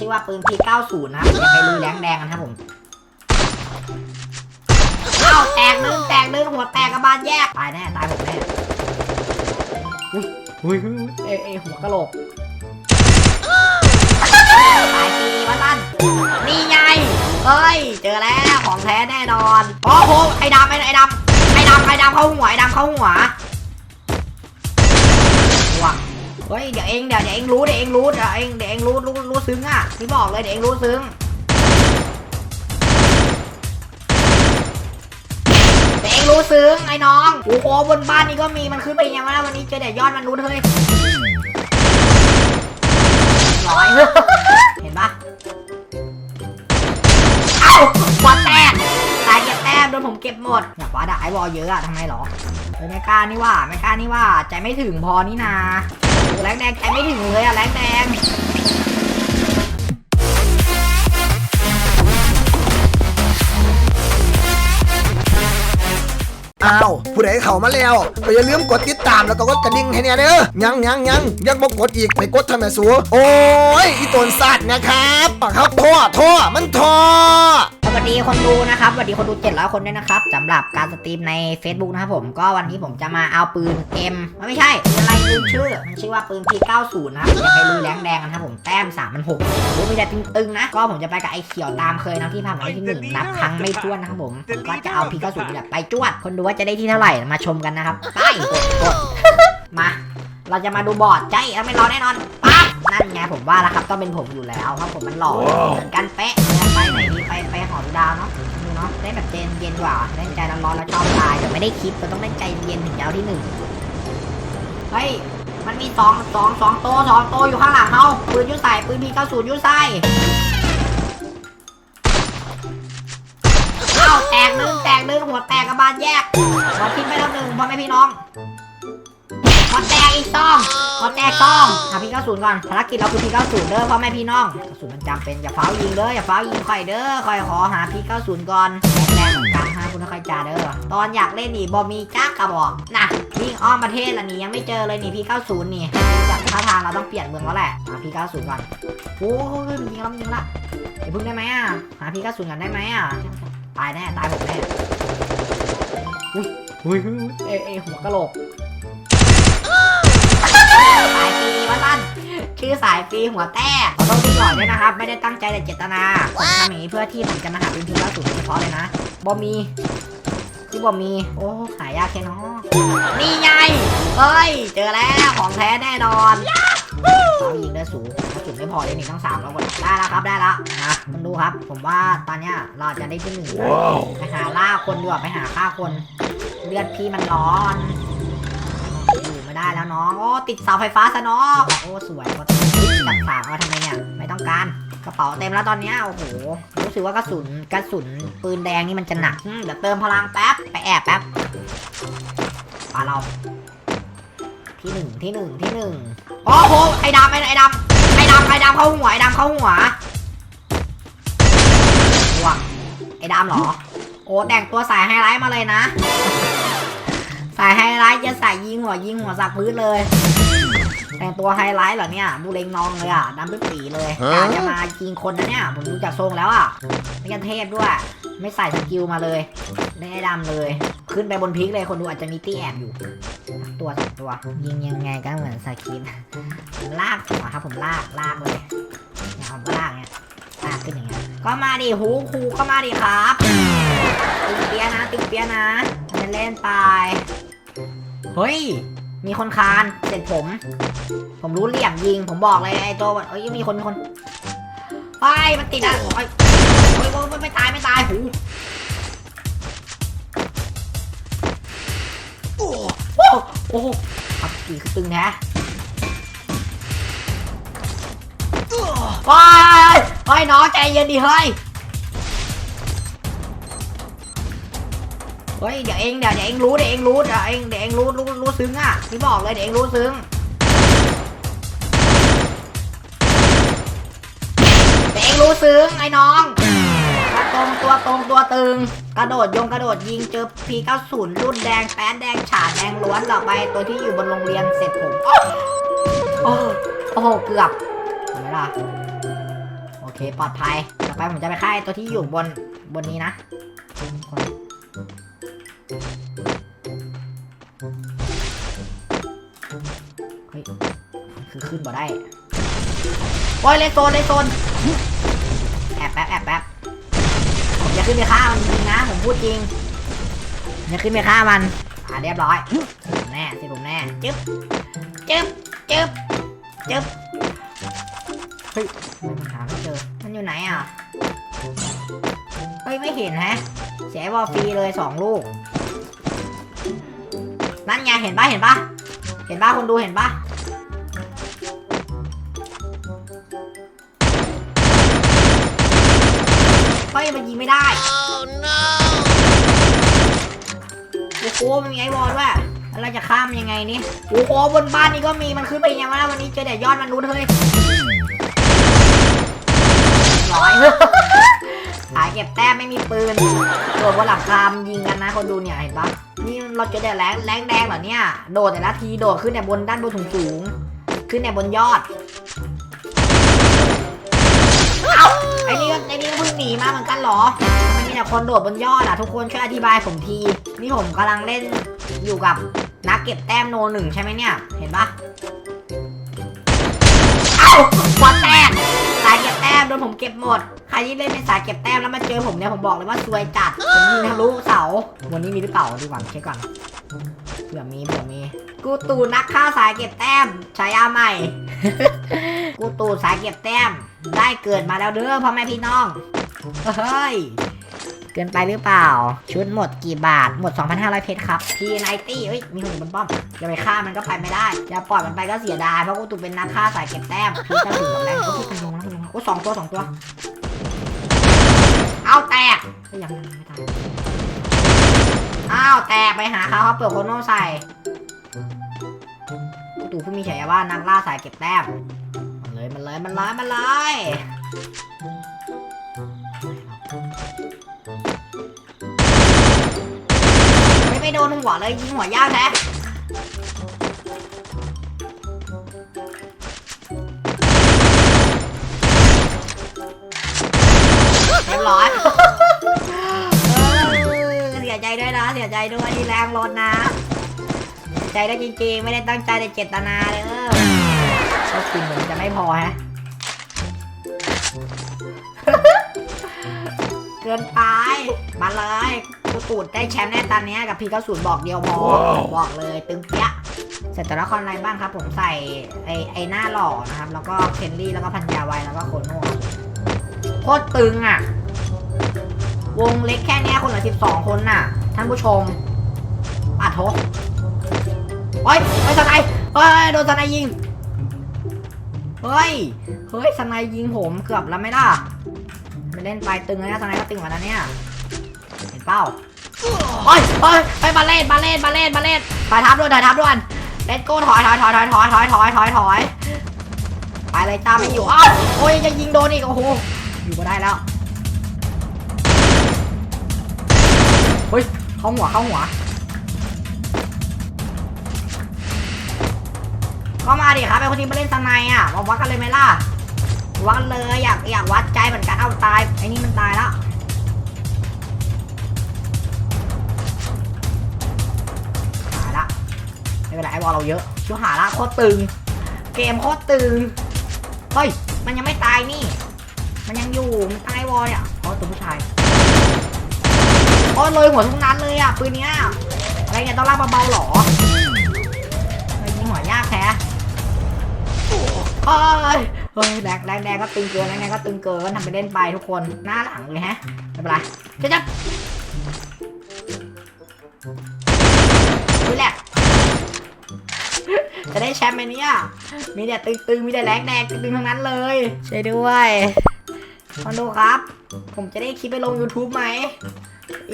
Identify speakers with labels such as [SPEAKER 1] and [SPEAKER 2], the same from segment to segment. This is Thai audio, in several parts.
[SPEAKER 1] ชื่อว่าปืน P90 นะครับอย่าไปลุยแรงแดงกันครับผมอ้าวแตกนึงแตกนึงหัวแตกกระบาลแยก ตายแน่ ตายผมแน่ อุ้ยอุ้ยอุ้ยเอยเอยหัวกะโหลก ตายปีวะลั่นนี่ไง เฮ้ย เจอแล้วของแท้แน่นอนโอ้โหไอ้ดำไอ้ไอ้ดำไอ้ดำไอ้ดำเข้าหัวไอ้ดำเข้าหัว เฮ้ยเดี๋ยวเองเดี๋ยวเดี๋ยวเองรู้เดี๋ยวเองรู้เดี๋ยวเองเดี๋ยวเองรู้รู้รู้ซึ้งอะพี่บอกเลยเดี๋ยวเองรู้ซึ้งเดี๋ยวเองรู้ซึ้งไอ้น้องโอ้โหบนบ้านนี้ก็มีมันขึ้นไปยังไงวะวันนี้เจอแต่ยอดมันรู้เฮ้ยร้อย ก็บหมดอยากว่าดาไอ้บอลเยอะอะทำไมหรอเฮ้ยไม่กล้านี่ว่าไม่กล้านี่ว่าใจไม่ถึงพอนี่นาแรงแดงใจไม่ถึงเลยอะแรงแดง
[SPEAKER 2] อ้าวผู้ใดเข้ามาแล้วก็อย่าลืมกดติดตามแล้วก็กดกระดิ่งให้เนี่ยเด้อยังยังยังยังบ่กดอีกไปกดทำไมสูโอ้ยอีตนสัตว์นะครับปากครับท่อท่อมันท่อ
[SPEAKER 1] วัสดีคนดูนะครับสวัสดีคนดู700คนด้วยนะครับสำหรับการสตรีมใน Facebook นะครับผมก็วันนี้ผมจะมาเอาปืน M ไม่ใช่อะไรลืมชื่อ มันชื่อว่าปืน P90 นะครับอย่าไปลุยแรงแดงกันครับผมแต้ม3มัน6รู้มีแต่ตึงๆนะ ก็ผมจะไปกับไอ้เขียวตามเคยนะที่ผ่านมาที่หนึ่งนับครั้งไม่ถ้วนนะครับผมผมก็จะเอา P90 นี่แหละไปจวดคนดูว่าจะได้ที่เท่าไหร่มาชมกันนะครับไปกดมา เราจะมาดูบอร์ดใจแล้วไม่รอแน่นอนปั๊บนั่นไงผมว่าแล้วครับต้องเป็นผมอยู่แล้วเพราะผมมันหล่อเหมือนกันเป๊ะ ไปไหนดีไปไปหอดูดาวเนาะดูเนาะได้แบบเย็นเย็นกว่าได้ใจร้อนๆแล้วชอบตายแต่ไม่ได้คิดก็ต้องได้ใจเย็นถึงจะเอาที่หนึ่งเฮ้ยมันมีสองสองสองโตสองโตอยู่ข้างหลังเขาปืนยุ่ใส่ปืนพีก้าศูนยุ่ใส่เอ้าแตกนึงแตกนึงหัวแตกกระบาลแยกหัวทิ้งไปแล้วหนึ่งพ่อแม่พี่น้อง มาแตกอีกต้องมาแตกต้องหาพี่เก้าศูนย์ก่อนภารกิจเราคือพี่เก้าศูนย์เด้อพ่อแม่พี่น้องกระสุนมันจำเป็นอย่าเฝ้ายิงเด้ออย่าเฝ้ายิงใครเด้อคอยขอหาพี่เก้าศูนย์ก่อนแรงเหมือนกันฮะคุณค่อยจ่าเด้อตอนอยากเล่นนี่บอมีจักกระบอกน่ะวิ่งอ้อมประเทศละนี่ยังไม่เจอเลยนี่พี่เก้าศูนย์นี่จากท่าทางเราต้องเปลี่ยนเมืองแล้วแหละหาพี่เก้าศูนย์ก่อนโอ้ยมันยิงแล้วมันยิงละเดี๋ยวพึ่งได้ไหมอะหาพี่เก้าศูนย์กันได้ไหมอะตายแน่ตายผมแน่อุ้ยอุ้ยอุ้ยเอเอหัวกะโหลก สายปีวะลั่นชื่อสายปีหัวแต้ขอโทษพี่หน่อยด้วยนะครับ ไม่ได้ตั้งใจแต่เจตนาผมทำอย่างนี้เพื่อที่ผมจะมาหาเป็นพีล่าสุดโดยเฉพาะเลยนะบอมีที่บอมี โอ้หายากแค่น้อนี่ไงเฮ้ย เจอแล้วของแท้แน่นอนเขายิงได้สูงกระสุนไม่พอเลยนี่ทั้งสามแล้วกดได้แล้วครับได้แล้วนะมันดูครับ ผมว่าตอนเนี้ยเราจะได้ที่หนึ่งไปหาล่าคนดีกว่าไปหาฆ่าคน เลือดพี่มันร้อนอยู่ ได้แล้วน้องโอ้ติดเสาไฟฟ้าซะน้องโอ้สวยก็จับสามมาทำไมเนี่ยไม่ต้องการกระเป๋าเต็มแล้วตอนนี้โอ้โหรู้สึกว่ากระสุนกระสุนปืนแดงนี่มันจะหนักเดี๋ยวเติมพลังแป๊บไปแอบแป๊บปาเรา ที่หนึ่งที่หนึ่งที่หนึ่งโอ้โหไอ้ดำไอ้ไอ้ดำไอ้ดำไอ้ดำเข้าหัวไอ้ดำเข้าหัวว้าไอ้ดำเหรอ โอ้แต่งตัวสายไฮไลท์มาเลยนะ สายไฮไลท์จะใส่ยิงหัวยิงหัวสักพื้นเลย แต่งตัวไฮไลท์เหรอเนี่ยบูเลงนองเลยอะดำเป็นปีเลย
[SPEAKER 2] ฮะ
[SPEAKER 1] การจะมายิงคนนะเนี่ยผมดูจากทรงแล้วอะไม่กันเทพด้วย ไม่ใส่สกิลมาเลยเล่นไอ้ดำเลย ขึ้นไปบนพีคเลยคนดูอาจจะมีตี้แอบอยู่สักตัวสักตัว ยิงยังไงก็เหมือนสกินผมลากหัวครับผมลากลากเลยเนี่ยผมลากเนี่ยลากขึ้นอย่างเงี้ยก็มาดิหูครูก็มาดิครับตึงเปียนะตึงเปียนะทำเป็นเล่นไป เฮ้ย มีคนคานเสร็จผม ผมรู้เหลี่ยมยิง ผมบอกเลยไอ้ตัวเอ้ยมีคนมีคนไปมันติดอะโอ้ยโอ้ยไม่ตายไม่ตายหูโอ้โหโอ้โหขับกี่คือตึงแท้ไปไปน้องใจเย็นดิเฮ้ย เฮ้ยเดี๋ยวเองเดี๋ยวเดี๋ยวเองรู้เดี๋ยวเองรู้เดี๋ยวเองเดี๋ยวเองรู้รู้รู้ซึ้งอะพี่บอกเลยเดี๋ยวเองรู้ซึ้งเดี๋ยวเองรู้ซึ้งไอ้น้องตัวตรงตัวตรงตัวตึง กระโดดยงกระโดดยิงเจอพีเก้าศูนย์รุ่นแดงแป้นแดงฉาดแดงล้วนต่อไปตัวที่อยู่บนโรงเรียนเสร็จผมโอ้โหโอ้โหเกือบเห็นไหมล่ะโอเคปลอดภัยต่อไปผมจะไปฆ่าไอ้ตัวที่อยู่บนบนนี้นะ ฮ้ยคือขึ้นบ่ได้โอ้ยเลนโซนเลนโซนแอบแป๊บแอบแป๊บผมจะขึ้นไปฆ่ามันจริงนะผมพูดจริงจะขึ้นไปฆ่ามันอ่าเรียบร้อยผมแน่สิผมแน่จึ๊บจึ๊บจึ๊บจึ๊บเฮ้ยไมมันหาไม่เจอมันอยู่ไหนอะเฮ้ยไม่เห็นแฮะเสียบอลฟรีเลยสองลูกนั่นไงเห็นปะเห็นปะเห็นปะคนดูเห็นปะ ยมันยิงไม่ได้โอ้โหมันมีไอวอลด้วยแล้วเราจะข้ามยังไงนี่โอ้โหบนบ้านนี้ก็มีมันขึ้นไปยังไงวะวันนี้เจอแต่ยอดมนุษย์เฮ้ยร้อยหายเก็บแต้มไม่มีปืนโดดบนหลังคามยิงกันนะคนดูเนี่ยเห็นปะนี่เราเจอแต่แรงแรงแดงเหรอเนี่ย โดดแต่ละทีโดดขึ้นแต่บนด้านบนสูงสูงๆขึ้นแต่บนยอด เอ้าไอ้นี่ก็ไอ้นี่ก็เพิ่งหนีมาเหมือนกันเหรอทำไมมีแต่คนโดดบนยอดอะทุกคนช่วยอธิบายผมที นี่ผมกำลังเล่นอยู่กับนักเก็บแต้มโนหนึ่งใช่ไหมเนี่ย เห็นปะเอ้าบอลแตกสายเก็บแต้มโดนผมเก็บหมด ใครที่เล่นเป็นสายเก็บแต้มแล้วมาเจอผมเนี่ยผมบอกเลยว่าซวยจัดผมยิงทะลุเสาวันนี้มีหรือเปล่าดีกว่าเช็คก่อนเผื่อมีเผื่อมี กูตูนักฆ่าสายเก็บแต้มฉายาใหม่ กูตูสายเก็บแต้ม ได้เกิดมาแล้วเด้อพ่อแม่พี่น้อง เฮ้ย เกินไปหรือเปล่า ชุดหมดกี่บาท หมด 2,500 เพชรครับพีไนตี้เฮ้ย มีคนอยู่บนป้อมจะไปฆ่ามันก็ไปไม่ได้ จะปล่อยมันไปก็เสียดาย เพราะกูตูเป็นนักฆ่าสายเก็บแต้มพีจะถึงกับแรงก็พี่เป็นลงแล้วเป็นลงโอ้สองตัวสองตัว เอาแตกเฮ้ยยังไม่ตายอ้าวแตกไปหาเขาเขาเปิดโคโน่ใส่ ตูผู้มีฉายาว่านักล่าสายเก็บแต้ม มันเลยมันเลยมันเลยมันเลยไม่ไม่โดนหัวเลยยิงหัวยากแท้เรียบร้อยเสียใจด้วยนะ เสียใจด้วยที่แรงรถนะ ใจด้วยจริงๆ ไม่ได้ตั้งใจแต่เจตนาเลยเออก็กินเหมือนจะไม่พอฮะ เกินไป มาเลยกูตูดได้แชมป์แน่ตอนเนี้ยกับพีเก้าศูนย์บอกเดียวพอ บอกเลยตึงเปี้ยะเสร็จตัวละครอะไรบ้างครับ ผมใส่ไอไอหน้าหล่อนะครับ แล้วก็เคนลี่แล้วก็พันยาไวแล้วก็โคโน่โคตรตึงอะ วงเล็กแค่เนี้ยคนเหลือสิบสองคนน่ะ ท่านผู้ชมอาโท เฮ้ยเฮ้ยสไนเฮ้ยโดนสไนยิงเฮ้ยเฮ้ยสไนยิงผมเกือบแล้วไม่ล่ะไม่เล่นไปตึงเลยนะสไนก็ตึงกว่านั้นเนี่ยเห็นเป้าเฮ้ยเฮ้ยเฮ้ยมาเล่นมาเล่นมาเล่นมาเล่นถอยทับด้วยถอยทับด้วยเลนโก้ถอยถอยถอยถอยถอยถอยถอยถอยถอยไปเลยจ้าไม่อยู่อ้าวโอ้ยจะยิงโดนอีกโอ้โหอยู่มาได้แล้วเฮ้ยเข้าหัวเข้าหัว ก็มาดิครับไอคนที่มาเล่นสไนอะมาวัดกันเลยไหมล่ะวัดเลยอยากอยากวัดใจเหมือนกันเอาตายไอ้นี่มันตายแล้วตายละไม่เป็นไรไอวอลเราเยอะชิวหาละโคตรตึง เกมโคตรตึงเฮ้ยมันยังไม่ตายนี่ มันยังอยู่มันตายวอลเนี่ยเพราะตัวผู้ชายโอ้ยเลยหัวทุกนัดเลยอะปืนเนี้ยอะไรเนี่ยต้องลากเบาๆหรอ ยเฮ้ยแรงแรงแดงก็ตึงเกินแรงแดงก็ตึงเกินทำไปเล่นไปทุกคนหน้าหลังเลยฮะไม่เป็นไรจะจะนี่แหละจะได้แชมป์ไหมเนี่ยมีแต่ตึงๆมีแต่แรงแดงตึงๆทั้งนั้นเลยช่วยด้วยคอนโดครับ ผมจะได้คลิปไปลง YouTube ไหม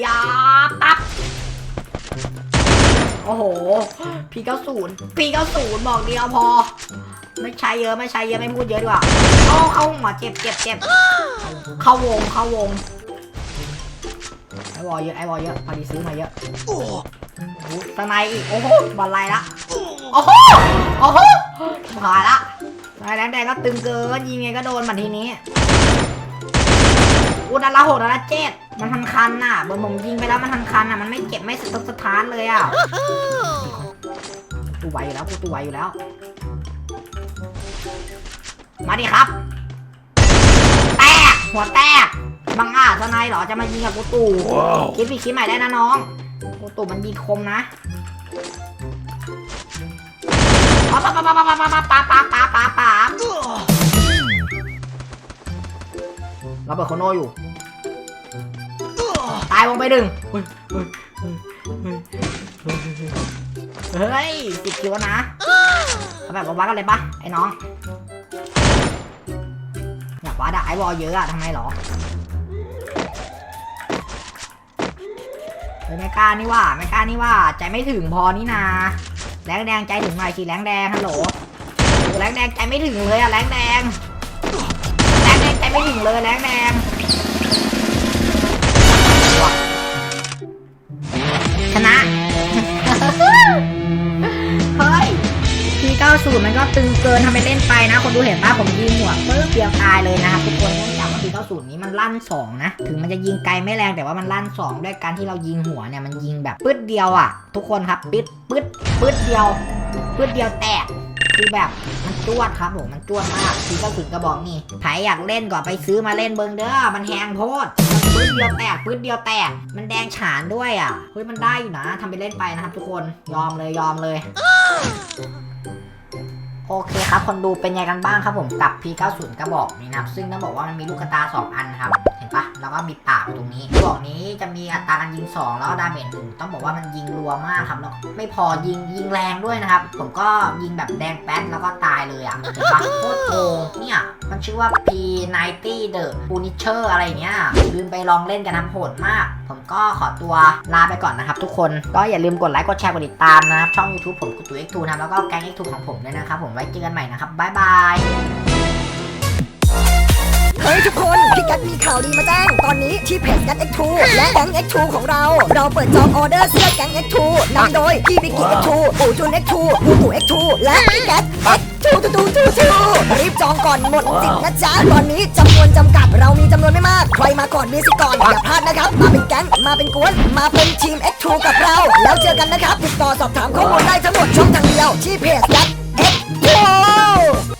[SPEAKER 1] อย่าตับ โอ้โหพีเก้าศูนย์พีเก้าศูนย์บอกเดียวพอ ไม่ใช้เยอะไม่ใช้เยอะไม่พูดเยอะดีกว่าเอาเข้าหัวเจ็บเจ็บเจ็บเข้าวงเข้าวงไอวอลเยอะไอวอลเยอะพอดีซื้อมาเยอะโอ้โหสไนอีกโอ้โหบอลไลละโอ้โหโอ้โหผ่านละสไนด์แดงๆก็ตึงเกินยิงไงก็โดนบัดทีนี้ อุยดาละหกดาละเจ็ดมันทันคันน่ะเบอร์ผมยิงไปแล้วมันทันคันน่ะมันไม่เก็บไม่สต๊อกสถานเลยอะกูไหวอยู่แล้วกูตัวไหวอยู่แล้ว มาดิครับ แตกหัวแตกบังอาจทนายเหรอจะมายิงกับกูตู่คิดพี่คิดใหม่ได้นะน้องกูตู่มันยิงคมนะป๊าป๊าป๊าป๊าป๊าป๊าป๊าป๊าป๊าป๊า เราเปิดโคโนอยู่ ตายวงไปดึงเฮ้ยติดคิวแล้วนะเอาแบบวัดกันเลยปะไอ้น้องอยากวัดอะไอ้บอลเยอะอะทำไมหรอเฮ้ยไม่กล้านี่ว่าไม่กล้านี่ว่าใจไม่ถึงพอนี่นาแรงแดงใจถึงหน่อยสิแรงแดงฮัลโหลโอ้แรงแดงใจไม่ถึงเลยอะแรงแดงแรงแดงใจ ไม่ถึงเลยแรงแดงชนะ เฮ้ยที90มันก็ตึงเกินทำไปเล่นไปนะ คนดูเห็นป่ะผมยิงหัวปึ๊บเดียวตายเลยนะครับทุกคนเนื่องจากว่าที90นี้มันลั่น2นะ ถึงมันจะยิงไกลไม่แรงแต่ว่ามันลั่น2ด้วยการที่เรายิงหัวเนี่ยมันยิงแบบปึ๊ดเดียวอะ ทุกคนครับปึ๊ดปึ๊ดปึ๊ดเดียวปึ๊ดเดียวแตก คือแบบมันจวดครับผมมันจวดมากที90กระบอกนี่ใครอยากเล่นก็ไปซื้อมาเล่นเบิงเด้อมันแหงโพดมันปึ๊ดเดียวแตกปึ๊ดเดียวแตก มันแดงฉานด้วยอะเฮ้ยมันได้อยู่นะทำไปเล่นไปนะครับทุกคนยอมเลยยอมเลยโอเคครับ คนดูเป็นไงกันบ้างครับผมกับ P90 กระบอกนี้นะครับ ซึ่งต้องบอกว่ามันมีลูกตา 2 อันครับ ปะแล้วก็มีปากอยู่ตรงนี้กระบอกนี้จะมีอัตราการยิง 2 แล้วก็ดาเมจหนึ่งต้องบอกว่ามันยิงรัวมากครับแล้วไม่พอยิงยิงแรงด้วยนะครับ ผมก็ยิงแบบแดงแป๊ดแล้วก็ตายเลยอะเห็นปะโคตรโกงเนี่ยมันชื่อว่า P90 The Punisher อะไรเงี้ยลืมไปลองเล่นกันนะโหดมาก ผมก็ขอตัวลาไปก่อนนะครับทุกคนก็อย่าลืมกดไลค์กดแชร์กดติดตามนะครับช่อง YouTube ผมกุตู X2 นะครับแล้วก็แก๊ง X2 ของผมด้วยนะครับผมไว้เจอกันใหม่นะครับบ๊ายบาย
[SPEAKER 3] เฮ้ยทุกคนพี่กัดมีข่าวดีมาแจ้ง ตอนนี้ที่เพจกัด X2 และแก๊ง X2 ของเรา เราเปิดจองออเดอร์เสื้อแก๊ง X2 นำโดยพี่บิกกี้ X2 ปู่จุน X2 ปู่ตู่ X2 และพี่กัด X2 ตูตูตูตูรีบจองก่อนหมดสิทธิ์นะจ๊ะ ตอนนี้จำนวนจำกัดเรามีจำนวนไม่มาก ใครมาก่อนมีสิทธิ์ก่อนอย่าพลาดนะครับ มาเป็นแก๊งมาเป็นกวนมาเป็นทีม X2 กับเรา แล้วเจอกันนะครับติดต่อสอบถามข้อมูลได้ทั้งหมดช่องทางเดียวที่เพจกัด X2